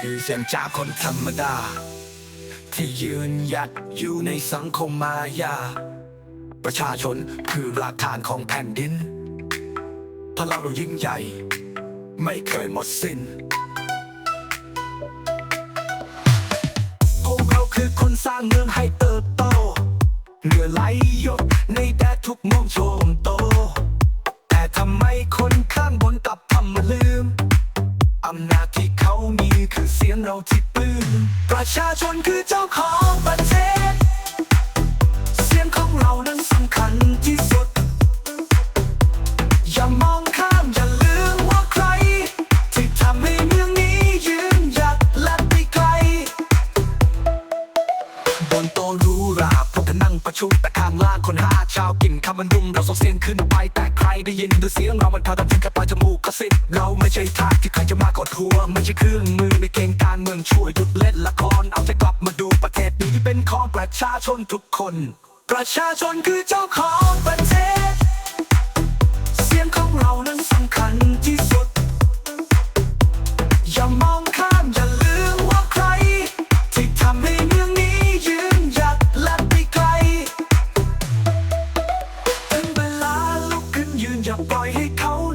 คือเสียงจากคนธรรมดา ที่ยืนหยัดอยู่ในสังคมมายา ประชาชนคือรากฐานของแผ่นดิน พลังเรายิ่งใหญ่ ไม่เคยหมดสิ้นพวกเราคือคนสร้างเมืองให้เติบโตเหงื่อไหลหยดในแดดทุกโมงโชมโต แต่ทำไมคนข้างบนกลับทำมาลืมอำนาจ มีคือเสียงเราที่ปื้มประชาชนคือเจ้าของ ชุมแต่ข้างล่างคนหาช้ากินคำมันรุมเราส่งเสียงขึ้นไปแต่ใครได้ยินด้วยเสียงเรามันพาดังถึงกับปลายจมูกกระสิบเราไม่ใช่ทาสที่ใครจะมากดหัวไม่ใช่เครื่องมือในเกมการเมืองช่วยหยุดเล่นละครเอาใจกลับมาดูประเทศนี้เป็นของประชาชนทุกคน ประชาชนคือเจ้าของประเทศ เสียงของเรานั้นสำคัญที่สุดอย่ามอง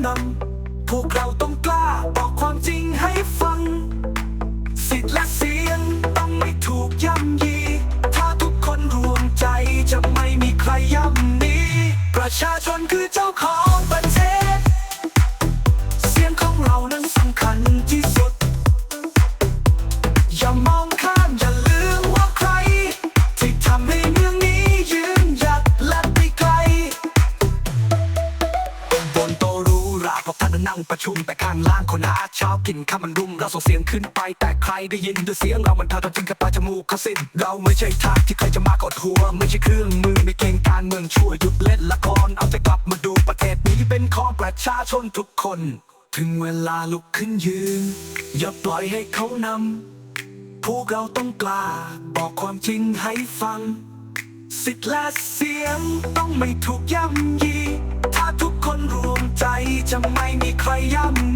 นำ พวกเราต้องกล้าบอกความจริงให้ฟัง สิทธิ์และเสียงต้องไม่ถูกย่ำยี ถ้าทุกคนรวมใจจะไม่มีใครย่ำนี้ ประชาชนคือ พวกท่านนั่งประชุมแต่ข้างล่างคนหาเช้ากินข้าวมันรุมเราส่งเสียงขึ้นไปแต่ใครได้ยินด้วยเสียงเรามันทาเราจึงกับปลาจมูกเขาสิ้นเราไม่ใช่ทาสที่ใครจะมากดหัว ไม่ใช่เครื่องมือในเกมการเมืองช่วยหยุดเล่นละครเอาใจกลับมาดูประเทศนี้เป็นของประชาชนทุกคน ถึงเวลาลุกขึ้นยืนอย่าปล่อยให้เขานำพวกเราต้องกล้าบอกความจริงให้ฟัง สิทธิ์และเสียงต้องไม่ถูกย่ำยี จะไม่มีใครย้ำ